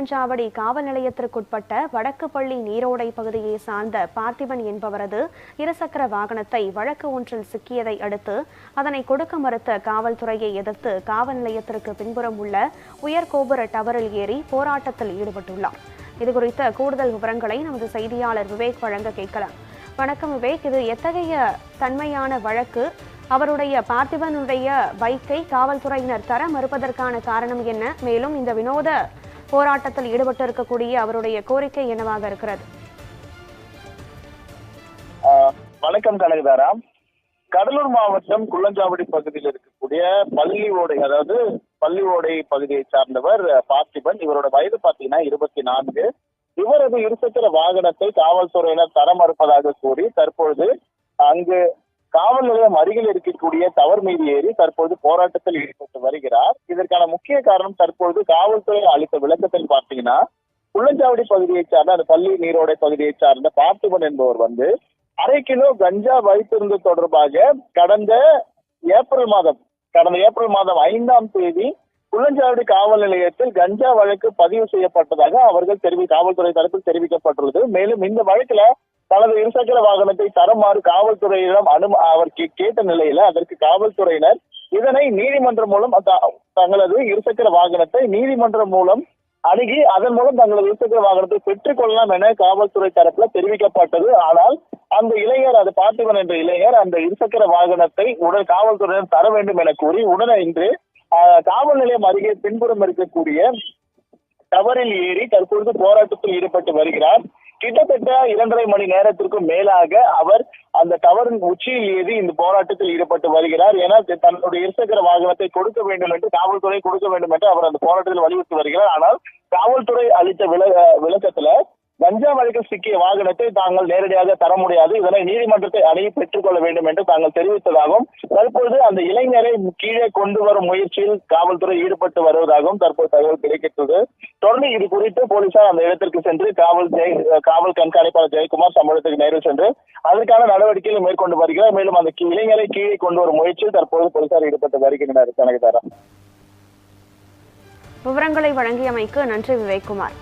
குள்ளஞ்சாவடி காவல் நிலையத்திற்குட்பட்ட வடக்கு பள்ளி நீரோடை பகுதியை சார்ந்த பார்த்திபன் என்பவரது இருசக்கர வாகனத்தை வழக்கு ஒன்றில் சிக்கியதை அடுத்து அதனை கொடுக்க மறுத்த காவல்துறையை எதிர்த்து காவல் நிலையத்திற்கு பின்புறம் உள்ள உயர்கோபுர டவரில் ஏறி போராட்டத்தில் ஈடுபட்டுள்ளார். இதுகுறித்த கூடுதல் விவரங்களை நமது செய்தியாளர் விவேக் வழங்க கேட்கலாம். வணக்கம் விவேக். இது எத்தகைய தன்மையான வழக்கு? அவருடைய பார்த்திபனுடைய பைக்கை காவல்துறையினர் தர மறுப்பதற்கான காரணம் என்ன? மேலும் இந்த வினோத போராட்டத்தில் ஈடுபட்டிருக்கக்கூடிய அவருடைய கோரிக்கை என்னவாக இருக்கிறது? ஆஹ் வணக்கம் கனகதாராம். கடலூர் மாவட்டம் குள்ளஞ்சாவடி பகுதியில் இருக்கக்கூடிய பள்ளி ஓடை அதாவது பள்ளி ஓடை பகுதியை சார்ந்தவர் பார்த்திபன். இவரோட வயது பாத்தீங்கன்னா இருபத்தி நான்கு. இவரது இருசக்கர வாகனத்தை காவல்துறையினர் தர மறுப்பதாக கூறி தற்பொழுது அங்கு காவல் நிலையம் அருகில் இருக்கக்கூடிய டவர் மீது ஏறி தற்போது போராட்டத்தில் ஈடுபட்டு வருகிறார். இதற்கான முக்கிய காரணம் தற்பொழுது காவல்துறை அளித்த விளக்கத்தில் பார்த்தீங்கன்னா புள்ளஞ்சாவடி பகுதியை சார்ந்த அந்த பள்ளி நீரோடை பகுதியை சார்ந்த பார்த்திபன் என்பவர் வந்து அரை கிலோ கஞ்சா வைத்திருந்தது தொடர்பாக கடந்த ஏப்ரல் மாதம் கடந்த ஏப்ரல் மாதம் ஐந்தாம் தேதி புள்ளஞ்சாவடி காவல் நிலையத்தில் கஞ்சா வழக்கு பதிவு செய்யப்பட்டதாக அவர்கள் தெரிவி காவல்துறை தரப்பில் தெரிவிக்கப்பட்டுள்ளது. மேலும் இந்த வழக்குல தனது இருசக்கர வாகனத்தை தருமாறு காவல்துறையிடம் அனு அவர் கேட்ட நிலையில அதற்கு காவல்துறையினர் இதனை நீதிமன்றம் மூலம் தங்களது இருசக்கர வாகனத்தை நீதிமன்றம் மூலம் அணுகி அதன் மூலம் தங்களது இருசக்கர வாகனத்தை பெற்றுக் கொள்ளலாம் என காவல்துறை தரப்புல தெரிவிக்கப்பட்டது. ஆனால் அந்த இளைஞர் அது பார்த்திபன் என்ற இளைஞர் அந்த இருசக்கர வாகனத்தை உடன் காவல்துறையினர் தர வேண்டும் என கூறி உடனே இன்று காவல் நிலையம் அருகே பின்புறம் இருக்கக்கூடிய டவரில் ஏறி தற்பொழுது போராட்டத்தில் ஈடுபட்டு வருகிறார். கிட்டத்தட்ட இரண்டரை மணி நேரத்திற்கும் மேலாக அவர் அந்த டவரின் உச்சியில் ஏறி இந்த போராட்டத்தில் ஈடுபட்டு வருகிறார். ஏன்னா தன்னுடைய இருசக்கர வாகனத்தை கொடுக்க வேண்டும் என்று காவல்துறை கொடுக்க வேண்டும் என்று அவர் அந்த போராட்டத்தில் வலியுறுத்தி வருகிறார். ஆனால் காவல்துறை அளித்த விள விளக்கத்துல கஞ்சா வழக்கில் சிக்கிய வாகனத்தை தாங்கள் நேரடியாக தர முடியாது. இதனை நீதிமன்றத்தை அணுகி பெற்றுக்கொள்ள வேண்டும் என்று தாங்கள் தெரிவித்ததாகவும் தற்பொழுது அந்த இளைஞரை கீழே கொண்டு வரும் முயற்சியில் காவல்துறை ஈடுபட்டு வருவதாகவும் தற்போது தகவல் கிடைக்கிறது தொடர்ந்து இது குறித்து போலீசார் அந்த இடத்திற்கு சென்று காவல் ஜெய் காவல் கண்காணிப்பாளர் ஜெயக்குமார் சம்பவத்துக்கு நேரில் சென்று அதற்கான நடவடிக்கைகளை மேற்கொண்டு வருகிறார். மேலும் அந்த இளைஞரை கீழே கொண்டு வரும் முயற்சியில் தற்போது போலீசார் ஈடுபட்டு வருகின்றனர். கனகதாரா விவரங்களை வழங்கியமைக்கு நன்றி விவேக்குமார்